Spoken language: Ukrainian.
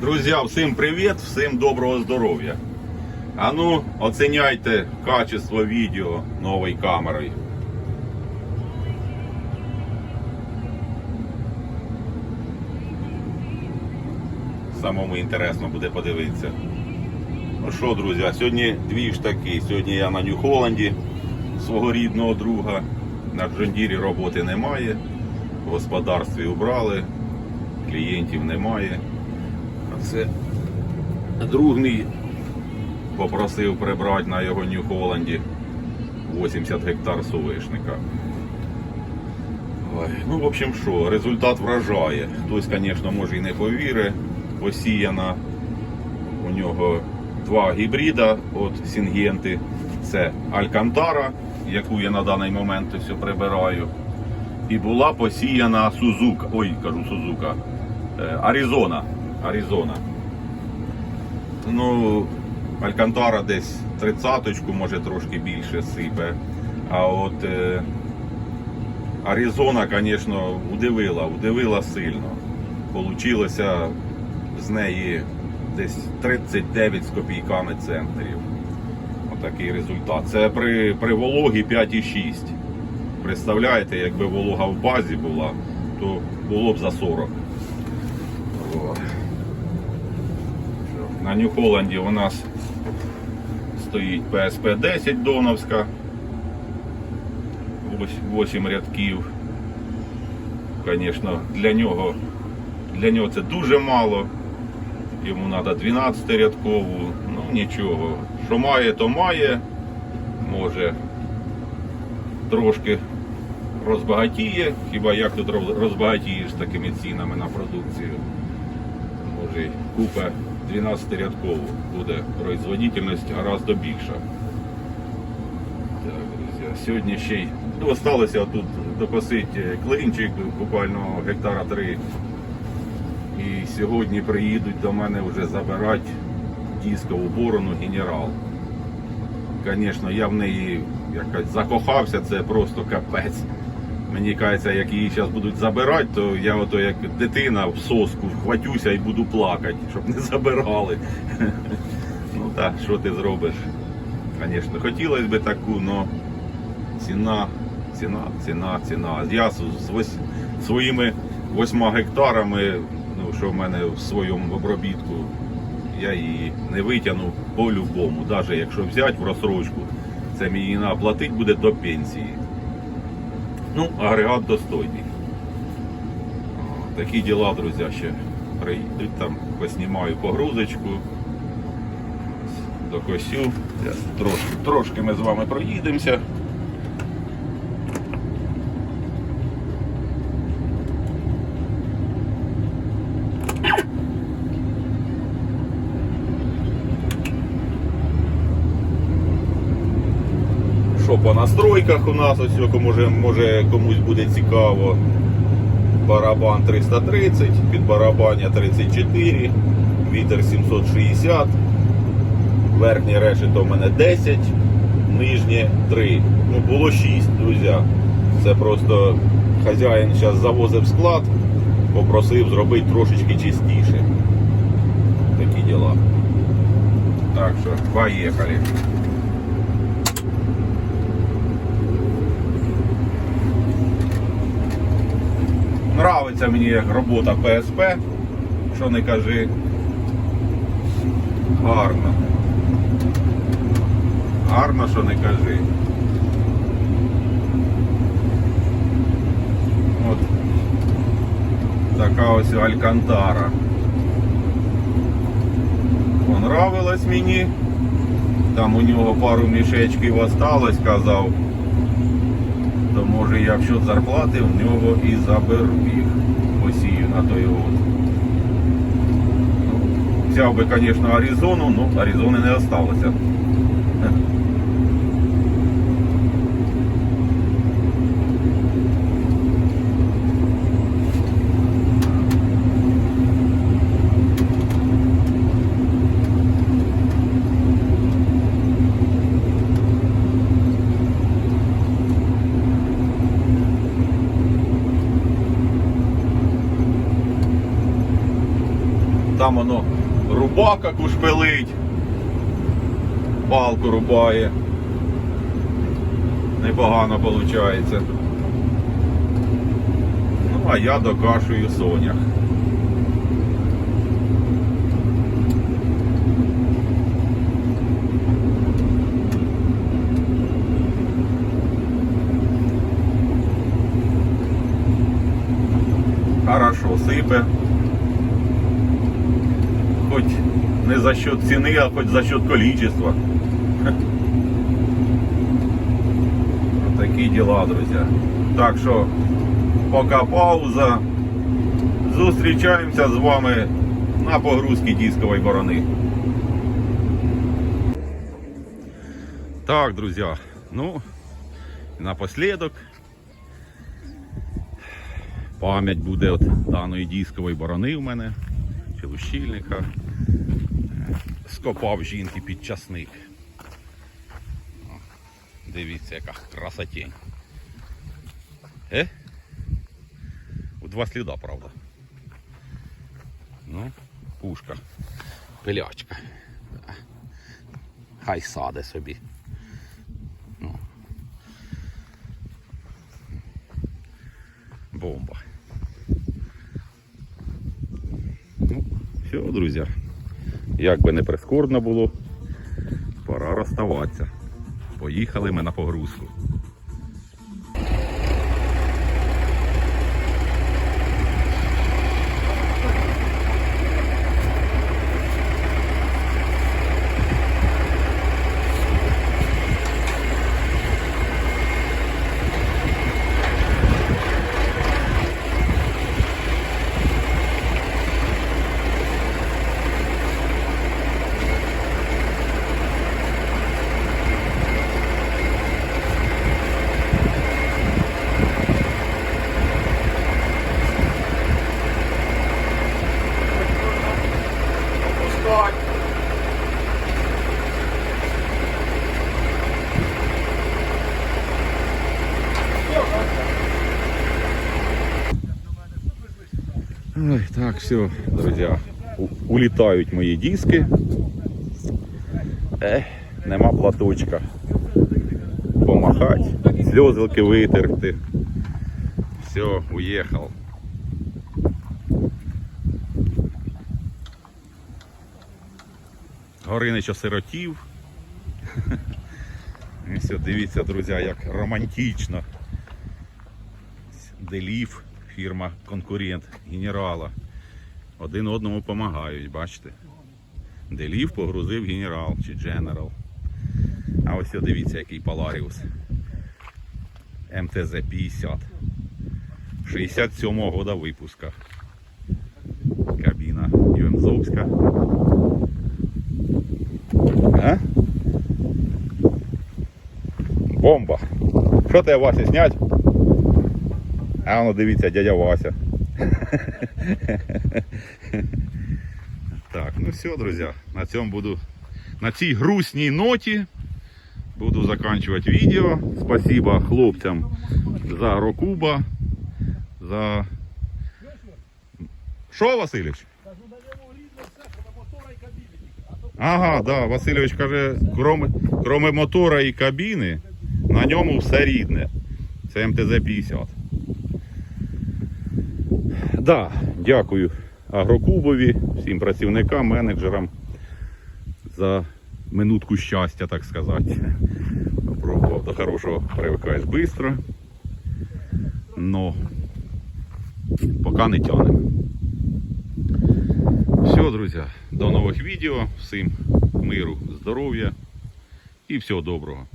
Друзі, всім привіт, всім доброго здоров'я. А ну, оціняйте качество відео новою камерою. Самому інтересно буде подивитися. Ну що, друзі, сьогодні дві ж таки. Сьогодні я на Нью-Холланді свого рідного друга. На Джондірі роботи немає. В господарстві убрали, клієнтів немає. Це друг попросив прибрати на його Нью-Холланді 80 гектар сувишника. Ой, ну, в общем, що, результат вражає. Хтось, звісно, може і не повірить. Посіяна у нього два гібрида от Сінгенти. Це Алькантара, яку я на даний момент все прибираю. І була посіяна Сузука. Ой, кажу Сузука. Е, Аризона. Аризона. Ну, Алькантара десь тридцяточку, може трошки більше сипе. А от е, Аризона, звісно, удивила, удивила сильно. Получилося з неї десь 39 з копійками центрів. Отакий результат. Це при, при вологі 5,6. Представляєте, якби волога в базі була, то було б за 40. От. На Нью-Холланді у нас стоїть PSP 10 Доновська. 8 рядків. Звісно, для нього, для нього це дуже мало. Йому треба 12 рядкову. Ну нічого. Що має, то має. Може трошки розбагатіє. Хіба як тут розбагатієш з такими цінами на продукцію? Може купа 12 рядкову буде производительність гораздо більша. Так, друзі, сьогодні ще й ну, осталося тут докосити клинчик, буквально гектара 3. І сьогодні приїдуть до мене вже забирати дискову борону генерал. Звісно, я в неї якось закохався, це просто капець. Мені кажеться, як її зараз будуть забирати, то я ото як дитина в соску вхватюся і буду плакати, щоб не забирали. Ну так, що ти зробиш? Звісно, хотілося б таку, але ціна, ціна, ціна, ціна. Я з, своїми восьма гектарами, ну, що в мене в своєму обробітку, я її не витягну по-любому. Навіть якщо взяти в розсрочку, це мені на платити буде до пенсії. Ну, агрегат достойний. Такі діла, друзі, ще прийдуть там, поснімаю погрузочку. До косю. Трошки, трошки ми з вами проїдемося. Що по настройках у нас ось може, може комусь буде цікаво. Барабан 330, під барабання 34, вітер 760, верхнє решето в мене 10, нижнє 3. Ну було 6, друзі. Це просто хазяїн зараз завозив склад, попросив зробити трошечки чистіше. Такі діла. Так що, поїхали. Нравиться мені як робота ПСП, що не кажи. Гарно. Гарно, що не кажи. От така ось Алькантара. Понравилось мені. Там у нього пару мішечків осталось, казав то може я в счет зарплати в нього і заберу їх, посію на той год. Ну, взяв би, звісно, Аризону, но Аризони не осталося. Там воно рубака кушпилить, палку рубає. Непогано виходить. Ну, а я докашую сонях. Хорошо сипе. Хоч не за счет ціни, а хоч за счет количества. Такі діла, друзі. Так що, поки пауза. Зустрічаємося з вами на погрузці дискової борони. Так, друзі, ну, напослідок пам'ять буде от даної дискової борони в мене, чи лущильника. Скопав жінки під часник. Дивіться, яка красотень. Е? У два сліда, правда. Ну, пушка. Пилячка. Хай саде собі. Ну. Бомба. Ну, все, друзі. Як би не прискорбно було, пора розставатися. Поїхали ми на погрузку. Ой, так, все, друзі. Улітають мої диски. Ех, нема платочка. Помахать, сльозилки витерти. Все, уїхав. Горинич осиротів. І все, дивіться, друзі, як романтично. Делів, фірма конкурент генерала. Один одному допомагають, бачите? Делів погрузив генерал чи дженерал. А ось дивіться, який Поларіус. МТЗ-50. 67-го года випуска. Кабіна Юемзовська. А? Бомба. Що тебе Вася снять? А воно дивіться, дядя Вася. Так, ну все, друзі. На цьому буду. На цій грустній ноті буду заканчувати відео. Спасибо хлопцям за Рокуба. За. Що, Васильович? Ага, да, Васильович каже, кроме, кроме мотора і кабіни, на ньому все рідне. Це МТЗ-50. Да, дякую Агрокубові, всім працівникам, менеджерам за минутку щастя, так сказати. Попробував до хорошого привикаєш швидко. Но поки не тянемо. Все, друзі, до нових відео. Всім миру, здоров'я і всього доброго.